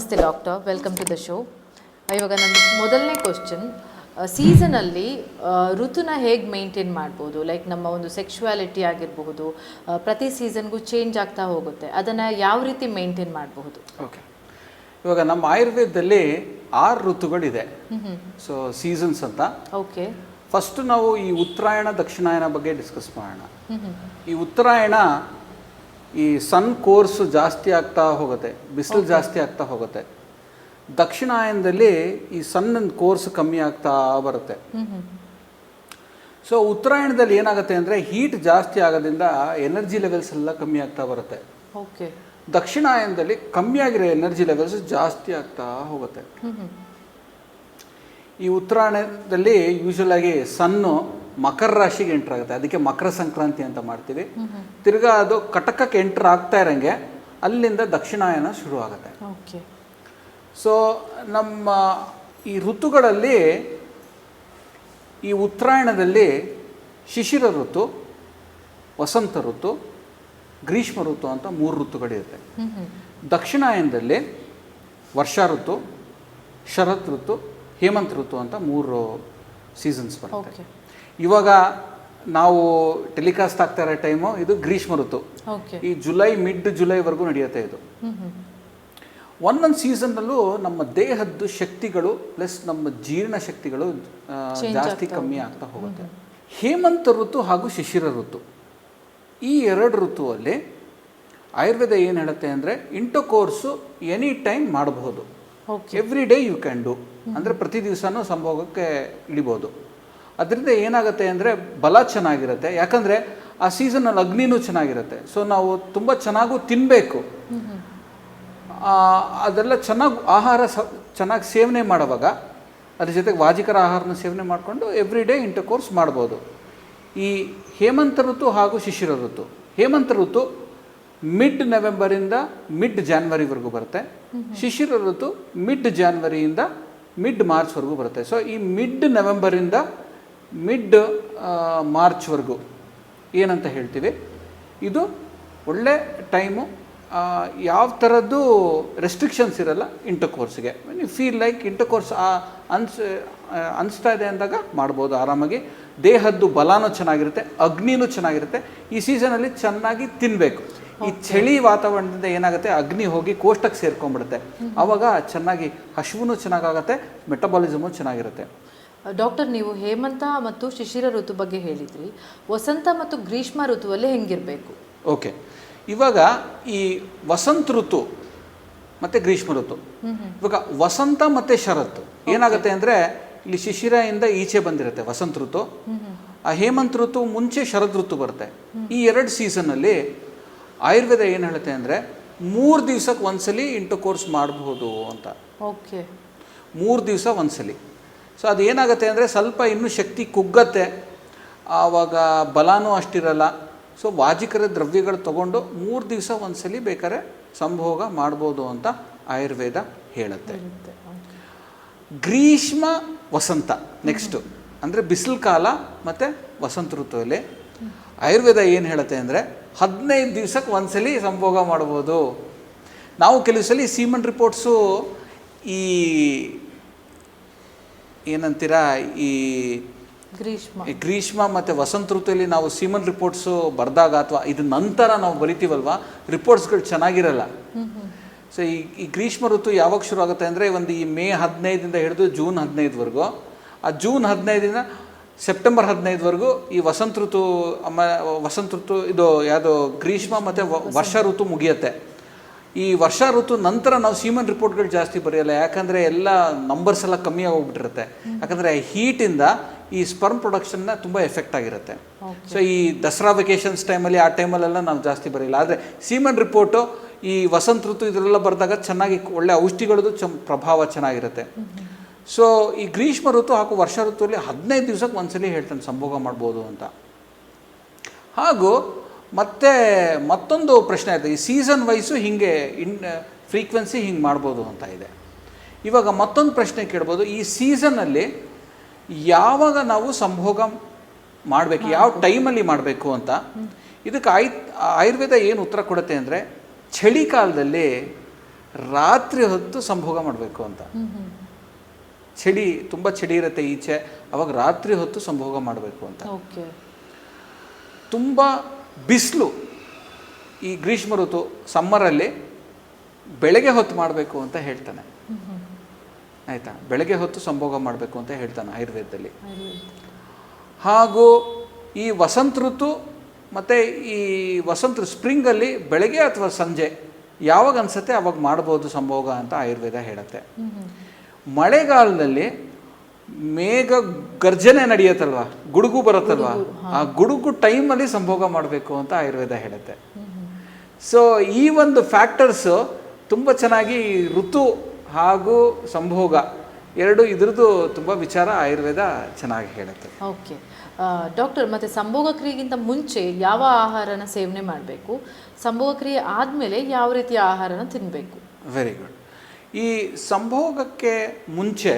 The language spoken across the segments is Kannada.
ನಮಸ್ತೆ doctor welcome to the show ಇವಾಗ ನನ್ನ ಮೊದಲನೇ ಕ್ವಶನ್ ಸೀಸನಲ್ಲಿ ಋತುನ ಹೇಗೆ ಮೇಂಟೈನ್ ಮಾಡ್ಬೋದು? ಲೈಕ್ ನಮ್ಮ ಒಂದು ಸೆಕ್ಷುವಾಲಿಟಿ ಆಗಿರಬಹುದು ಪ್ರತಿ ಸೀಸನ್ಗೂ ಚೇಂಜ್ ಆಗ್ತಾ ಹೋಗುತ್ತೆ. ಅದನ್ನು ಯಾವ ರೀತಿ ಮೇಂಟೈನ್ ಮಾಡಬಹುದು? ಓಕೆ ಇವಾಗ ನಮ್ಮ ಆಯುರ್ವೇದದಲ್ಲಿ ಆರು ಋತುಗಳಿದೆ. ಸೊ ಸೀಸನ್ಸ್ ಅಂತ. ಓಕೆ ಫಸ್ಟ್ ನಾವು ಈ ಉತ್ತರಾಯಣ ದಕ್ಷಿಣಾಯನ ಬಗ್ಗೆ ಡಿಸ್ಕಸ್ ಮಾಡೋಣ. ಈ ಉತ್ತರಾಯಣ ಈ ಸನ್ ಕೋರ್ಸ್ ಜಾಸ್ತಿ ಆಗ್ತಾ ಹೋಗುತ್ತೆ ಬಿಸಿಲು ಜಾಸ್ತಿ ಆಗ್ತಾ ಹೋಗುತ್ತೆ. ದಕ್ಷಿಣಾಯನದಲ್ಲಿ ಈ ಸಣ್ಣ ಕೋರ್ಸ್ ಕಮ್ಮಿ ಆಗ್ತಾ ಬರುತ್ತೆ. ಸೊ ಉತ್ತರಾಯಣದಲ್ಲಿ ಏನಾಗುತ್ತೆ ಅಂದರೆ ಹೀಟ್ ಜಾಸ್ತಿ ಆಗೋದ್ರಿಂದ ಎನರ್ಜಿ ಲೆವೆಲ್ಸ್ ಎಲ್ಲ ಕಮ್ಮಿ ಆಗ್ತಾ ಬರುತ್ತೆ. ಓಕೆ ದಕ್ಷಿಣಾಯನದಲ್ಲಿ ಕಮ್ಮಿ ಆಗಿರೋ ಎನರ್ಜಿ ಲೆವೆಲ್ಸ್ ಜಾಸ್ತಿ ಆಗ್ತಾ ಹೋಗುತ್ತೆ. ಈ ಉತ್ತರಾಯಣದಲ್ಲಿ ಯೂಶಲ್ ಆಗಿ ಸನ್ನು ಮಕರ ರಾಶಿಗೆ ಎಂಟರ್ ಆಗುತ್ತೆ. ಅದಕ್ಕೆ ಮಕರ ಸಂಕ್ರಾಂತಿ ಅಂತ ಮಾಡ್ತೀವಿ. ತಿರ್ಗಾ ಅದು ಕಟಕಕ್ಕೆ ಎಂಟರ್ ಆಗ್ತಾ ಇರಂಗೆ ಅಲ್ಲಿಂದ ದಕ್ಷಿಣಾಯನ ಶುರು ಆಗುತ್ತೆ. ಓಕೆ. ಸೊ ನಮ್ಮ ಈ ಋತುಗಳಲ್ಲಿ ಈ ಉತ್ತರಾಯಣದಲ್ಲಿ ಶಿಶಿರ ಋತು ವಸಂತ ಋತು ಗ್ರೀಷ್ಮ ಋತು ಅಂತ ಮೂರು ಋತುಗಳಿರುತ್ತೆ. ದಕ್ಷಿಣಾಯನದಲ್ಲಿ ವರ್ಷ ಋತು ಶರತ್ ಋತು ಹೇಮಂತ್ ಋತು ಅಂತ ಮೂರು ಸೀಸನ್ಸ್ ಬರುತ್ತೆ. ಓಕೆ. ಇವಾಗ ನಾವು ಟೆಲಿಕಾಸ್ಟ್ ಆಗ್ತಾ ಇರೋ ಟೈಮು ಇದು ಗ್ರೀಷ್ಮ ಋತು. ಈ ಜುಲೈ ಮಿಡ್ ಜುಲೈವರೆಗೂ ನಡೆಯುತ್ತೆ ಇದು. ಒಂದೊಂದು ಸೀಸನ್ನಲ್ಲೂ ನಮ್ಮ ದೇಹದ್ದು ಶಕ್ತಿಗಳು ಪ್ಲಸ್ ನಮ್ಮ ಜೀರ್ಣ ಶಕ್ತಿಗಳು ಜಾಸ್ತಿ ಕಮ್ಮಿ ಆಗ್ತಾ ಹೋಗುತ್ತೆ. ಹೇಮಂತ ಋತು ಹಾಗೂ ಶಿಶಿರ ಋತು. ಈ ಎರಡು ಋತುವಲ್ಲಿ ಆಯುರ್ವೇದ ಏನು ಹೇಳುತ್ತೆ ಅಂದರೆ ಇಂಟೋಕೋರ್ಸು ಎನಿ ಟೈಮ್ ಮಾಡಬಹುದು every day you can do. ಅಂದರೆ ಪ್ರತಿ ದಿವಸನೂ ಸಂಭೋಗಕ್ಕೆ ಇಳಿಬೋದು. ಅದರಿಂದ ಏನಾಗುತ್ತೆ ಅಂದರೆ ಬಲ ಚೆನ್ನಾಗಿರುತ್ತೆ. ಯಾಕಂದರೆ ಆ ಸೀಸನಲ್ಲಿ ಅಗ್ನಿನೂ ಚೆನ್ನಾಗಿರುತ್ತೆ. ಸೊ ನಾವು ತುಂಬ ಚೆನ್ನಾಗೂ ತಿನ್ನಬೇಕು ಅದೆಲ್ಲ ಚೆನ್ನಾಗಿ ಆಹಾರ ಸ, ಚೆನ್ನಾಗಿ ಸೇವನೆ ಮಾಡುವಾಗ, ಅದ್ರ ಜೊತೆಗೆ ವಾಜಿಕರ ಆಹಾರನ ಸೇವನೆ ಮಾಡಿಕೊಂಡು ಎವ್ರಿ ಡೇ ಇಂಟರ್ ಕೋರ್ಸ್ ಮಾಡ್ಬೋದು. ಈ ಹೇಮಂತ ಋತು ಹಾಗೂ ಶಿಶಿರ ಋತು. ಹೇಮಂತ ಋತು ಮಿಡ್ ನವೆಂಬರಿಂದ ಮಿಡ್ ಜಾನ್ವರಿವರೆಗೂ ಬರುತ್ತೆ. ಶಿಶಿರ ಋತು ಮಿಡ್ ಜಾನ್ವರಿಯಿಂದ ಮಿಡ್ ಮಾರ್ಚ್ವರೆಗೂ ಬರುತ್ತೆ. ಸೊ ಈ ಮಿಡ್ ನವೆಂಬರಿಂದ ಮಿಡ್ ಮಾರ್ಚ್ವರೆಗೂ ಏನಂತ ಹೇಳ್ತೀವಿ? ಇದು ಒಳ್ಳೆ ಟೈಮು. ಯಾವ ಥರದ್ದು ರೆಸ್ಟ್ರಿಕ್ಷನ್ಸ್ ಇರಲ್ಲ ಇಂಟರ್ ಕೋರ್ಸ್ಗೆ you feel like intercourse ಅನ್ಸ್ ಅನಿಸ್ತಾ ಇದೆ ಅಂದಾಗ ಮಾಡ್ಬೋದು ಆರಾಮಾಗಿ. ದೇಹದ್ದು ಬಲಾನೂ ಚೆನ್ನಾಗಿರುತ್ತೆ ಅಗ್ನಿನೂ ಚೆನ್ನಾಗಿರುತ್ತೆ. ಈ ಸೀಸನಲ್ಲಿ ಚೆನ್ನಾಗಿ ತಿನ್ನಬೇಕು ಈ ಚಳಿ ವಾತಾವರಣದಿಂದ ಏನಾಗುತ್ತೆ? ಅಗ್ನಿ ಹೋಗಿ ಕೋಷ್ಟಕ್ಕೆ ಸೇರ್ಕೊಂಡ್ಬಿಡುತ್ತೆ. ಆವಾಗ ಚೆನ್ನಾಗಿ ಹಶುವೂ ಚೆನ್ನಾಗಾಗತ್ತೆ ಮೆಟಬಾಲಿಸಮು ಚೆನ್ನಾಗಿರುತ್ತೆ. ಡಾಕ್ಟರ್ ನೀವು ಹೇಮಂತ ಮತ್ತು ಶಿಶಿರ ಋತು ಬಗ್ಗೆ ಹೇಳಿದ್ರಿ. ವಸಂತ ಮತ್ತು ಗ್ರೀಷ್ಮ ಋತುವಲ್ಲಿ ಹೆಂಗಿರಬೇಕು? ಓಕೆ. ಇವಾಗ ಈ ವಸಂತ ಋತು ಮತ್ತು ಗ್ರೀಷ್ಮ ಋತು. ಇವಾಗ ವಸಂತ ಮತ್ತು ಶರತ್ ಏನಾಗುತ್ತೆ ಅಂದರೆ ಇಲ್ಲಿ ಇಂದ ಈಚೆ ಬಂದಿರುತ್ತೆ ವಸಂತ ಋತು. ಆ ಹೇಮಂತ ಋತು ಮುಂಚೆ ಶರದ್ ಋತು ಬರುತ್ತೆ. ಈ ಎರಡು ಸೀಸನ್ನಲ್ಲಿ ಆಯುರ್ವೇದ ಏನು ಹೇಳುತ್ತೆ ಅಂದರೆ ಮೂರು ದಿವ್ಸಕ್ಕೆ ಒಂದ್ಸಲಿ ಇಂಟು ಕೋರ್ಸ್ ಮಾಡಬಹುದು ಅಂತ. ಓಕೆ. ಮೂರು ದಿವಸ ಒಂದ್ಸಲಿ. ಸೊ ಅದು ಏನಾಗುತ್ತೆ ಅಂದರೆ ಸ್ವಲ್ಪ ಇನ್ನೂ ಶಕ್ತಿ ಕುಗ್ಗತ್ತೆ ಆವಾಗ ಬಲಾನೂ ಅಷ್ಟಿರಲ್ಲ. ಸೊ ವಾಜಿಕರ ದ್ರವ್ಯಗಳು ತಗೊಂಡು ಮೂರು ದಿವಸ ಒಂದ್ಸಲಿ ಬೇಕಾದ್ರೆ ಸಂಭೋಗ ಮಾಡ್ಬೋದು ಅಂತ ಆಯುರ್ವೇದ ಹೇಳುತ್ತೆ. ಗ್ರೀಷ್ಮ ವಸಂತ ನೆಕ್ಸ್ಟು ಅಂದರೆ ಬಿಸಿಲು ಕಾಲ ಮತ್ತು ವಸಂತ ಋತುವಲ್ಲಿ. ಆಯುರ್ವೇದ ಏನು ಹೇಳುತ್ತೆ ಅಂದರೆ ಹದಿನೈದು ದಿವ್ಸಕ್ಕೆ ಒಂದ್ಸಲಿ ಸಂಭೋಗ ಮಾಡ್ಬೋದು. ನಾವು ಕೆಲವು ಸಲ ಸೀಮನ್ ರಿಪೋರ್ಟ್ಸು ಈ ಏನಂತೀರಾ ಈ ಗ್ರೀಷ್ಮ. ಗ್ರೀಷ್ಮ ಮತ್ತು ವಸಂತ ಋತುವಲ್ಲಿ ನಾವು ಸೀಮನ್ ರಿಪೋರ್ಟ್ಸು ಬರೆದಾಗ ಅಥವಾ ಇದು ನಂತರ ನಾವು ಬರಿತೀವಲ್ವಾ ರಿಪೋರ್ಟ್ಸ್ಗಳು ಚೆನ್ನಾಗಿರಲ್ಲ. ಸೊ ಈ ಈ ಗ್ರೀಷ್ಮ ಋತು ಯಾವಾಗ ಶುರು ಆಗುತ್ತೆ ಅಂದರೆ ಒಂದು ಈ ಮೇ ಹದಿನೈದಿಂದ ಹಿಡಿದು ಜೂನ್ ಹದಿನೈದುವರೆಗೂ. ಆ ಜೂನ್ ಹದಿನೈದಿಂದ ಸೆಪ್ಟೆಂಬರ್ ಹದಿನೈದುವರೆಗೂ ಈ ವಸಂತ ಋತು ಅಮ್ಮ ವಸಂತ ಋತು ಇದು ಯಾವುದು ಗ್ರೀಷ್ಮ ಮತ್ತು ವರ್ಷ ಋತು ಮುಗಿಯುತ್ತೆ. ಈ ವರ್ಷ ಋತು ನಂತರ ನಾವು ಸೀಮನ್ ರಿಪೋರ್ಟ್ಗಳು ಜಾಸ್ತಿ ಬರೆಯಲ್ಲ ಯಾಕಂದರೆ ಎಲ್ಲ ನಂಬರ್ಸ್ ಎಲ್ಲ ಕಮ್ಮಿ ಆಗೋಗ್ಬಿಟ್ಟಿರುತ್ತೆ. ಯಾಕಂದರೆ ಹೀಟಿಂದ ಈ ಸ್ಪರ್ಮ್ ಪ್ರೊಡಕ್ಷನ್ನ ತುಂಬ ಎಫೆಕ್ಟ್ ಆಗಿರುತ್ತೆ. ಸೊ ಈ ದಸರಾ ವೆಕೇಷನ್ಸ್ ಟೈಮಲ್ಲಿ ಆ ಟೈಮಲ್ಲೆಲ್ಲ ನಾವು ಜಾಸ್ತಿ ಬರೆಯಲ್ಲ. ಆದರೆ ಸೀಮನ್ ರಿಪೋರ್ಟು ಈ ವಸಂತ ಋತು ಇದರೆಲ್ಲ ಬರೆದಾಗ ಚೆನ್ನಾಗಿ ಒಳ್ಳೆ ಔಷಧಿಗಳದ್ದು ಚ ಪ್ರಭಾವ ಚೆನ್ನಾಗಿರುತ್ತೆ. ಸೊ ಈ ಗ್ರೀಷ್ಮ ಋತು ಹಾಗೂ ವರ್ಷ ಋತುವಲ್ಲಿ ಹದಿನೈದು ದಿವ್ಸಕ್ಕೆ ಒಂದ್ಸಲಿ ಹೇಳ್ತಾನೆ ಸಂಭೋಗ ಮಾಡ್ಬೋದು ಅಂತ. ಹಾಗೂ ಮತ್ತೆ ಮತ್ತೊಂದು ಪ್ರಶ್ನೆ ಇದೆ. ಈ ಸೀಸನ್ ವೈಸು ಹಿಂಗೆ ಇನ್ ಫ್ರೀಕ್ವೆನ್ಸಿ ಹಿಂಗೆ ಮಾಡ್ಬೋದು ಅಂತ ಇದೆ. ಇವಾಗ ಮತ್ತೊಂದು ಪ್ರಶ್ನೆ ಕೇಳ್ಬೋದು. ಈ ಸೀಸನಲ್ಲಿ ಯಾವಾಗ ನಾವು ಸಂಭೋಗ ಮಾಡಬೇಕು ಯಾವ ಟೈಮಲ್ಲಿ ಮಾಡಬೇಕು ಅಂತ. ಇದಕ್ಕೆ ಆಯ್ ಆಯುರ್ವೇದ ಏನು ಉತ್ತರ ಕೊಡುತ್ತೆ ಅಂದರೆ ಚಳಿಕಾಲದಲ್ಲಿ ರಾತ್ರಿ ಹೊತ್ತು ಸಂಭೋಗ ಮಾಡಬೇಕು ಅಂತ. ಚಳಿ ತುಂಬ ಚಳಿ ಇರುತ್ತೆ ಈಚೆ. ಅವಾಗ ರಾತ್ರಿ ಹೊತ್ತು ಸಂಭೋಗ ಮಾಡಬೇಕು ಅಂತ. ಓಕೆ. ತುಂಬ ಬಿಸಿಲು ಈ ಗ್ರೀಷ್ಮ ಋತು ಸಮ್ಮರಲ್ಲಿ ಬೆಳಗ್ಗೆ ಹೊತ್ತು ಮಾಡಬೇಕು ಅಂತ ಹೇಳ್ತಾನೆ. ಆಯಿತಾ? ಬೆಳಗ್ಗೆ ಹೊತ್ತು ಸಂಭೋಗ ಮಾಡಬೇಕು ಅಂತ ಹೇಳ್ತಾನೆ ಆಯುರ್ವೇದದಲ್ಲಿ. ಹಾಗೂ ಈ ವಸಂತ ಋತು ಮತ್ತು ಈ ವಸಂತ ಸ್ಪ್ರಿಂಗಲ್ಲಿ ಬೆಳಗ್ಗೆ ಅಥವಾ ಸಂಜೆ ಯಾವಾಗ ಅನ್ಸುತ್ತೆ ಅವಾಗ ಮಾಡ್ಬೋದು ಸಂಭೋಗ ಅಂತ ಆಯುರ್ವೇದ ಹೇಳುತ್ತೆ. ಮಳೆಗಾಲದಲ್ಲಿ ಮೇಘ ಗರ್ಜನೆ ನಡೆಯುತ್ತಲ್ವಾ? ಗುಡುಗು ಬರುತ್ತಲ್ವಾ? ಆ ಗುಡುಗು ಟೈಮಲ್ಲಿ ಸಂಭೋಗ ಮಾಡಬೇಕು ಅಂತ ಆಯುರ್ವೇದ ಹೇಳುತ್ತೆ. ಸೊ ಈ ಒಂದು ಫ್ಯಾಕ್ಟರ್ಸು ತುಂಬ ಚೆನ್ನಾಗಿ ಋತು ಹಾಗೂ ಸಂಭೋಗ ಎರಡು ಇದ್ರದ್ದು ತುಂಬ ವಿಚಾರ ಆಯುರ್ವೇದ ಚೆನ್ನಾಗಿ ಹೇಳುತ್ತೆ. ಓಕೆ ಡಾಕ್ಟರ್ ಮತ್ತೆ ಸಂಭೋಗ ಕ್ರಿಯೆಗಿಂತ ಮುಂಚೆ ಯಾವ ಆಹಾರನ ಸೇವನೆ ಮಾಡಬೇಕು? ಸಂಭೋಗ ಕ್ರಿಯೆ ಆದಮೇಲೆ ಯಾವ ರೀತಿಯ ಆಹಾರನ ತಿನ್ನಬೇಕು ವೆರಿ ಗುಡ್ ಈ ಸಂಭೋಗಕ್ಕೆ ಮುಂಚೆ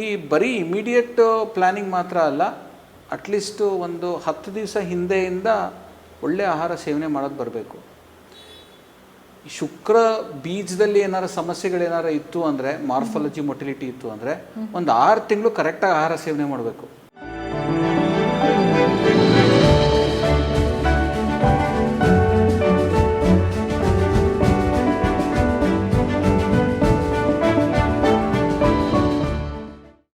ಈ ಬರೀ ಇಮಿಡಿಯೇಟ್ ಪ್ಲಾನಿಂಗ್ ಮಾತ್ರ ಅಲ್ಲ ಅಟ್ಲೀಸ್ಟು ಒಂದು ಹತ್ತು ದಿವಸ ಹಿಂದೆಯಿಂದ ಒಳ್ಳೆ ಆಹಾರ ಸೇವನೆ ಮಾಡೋದು ಬರಬೇಕು. ಶುಕ್ರ ಬೀಜದಲ್ಲಿ ಏನಾರ ಸಮಸ್ಯೆಗಳೇನಾರ ಇತ್ತು ಅಂದರೆ ಮಾರ್ಫಾಲಜಿ ಮೊಟಿಲಿಟಿ ಇತ್ತು ಅಂದರೆ ಒಂದು ಆರು ತಿಂಗಳು ಕರೆಕ್ಟಾಗಿ ಆಹಾರ ಸೇವನೆ ಮಾಡಬೇಕು.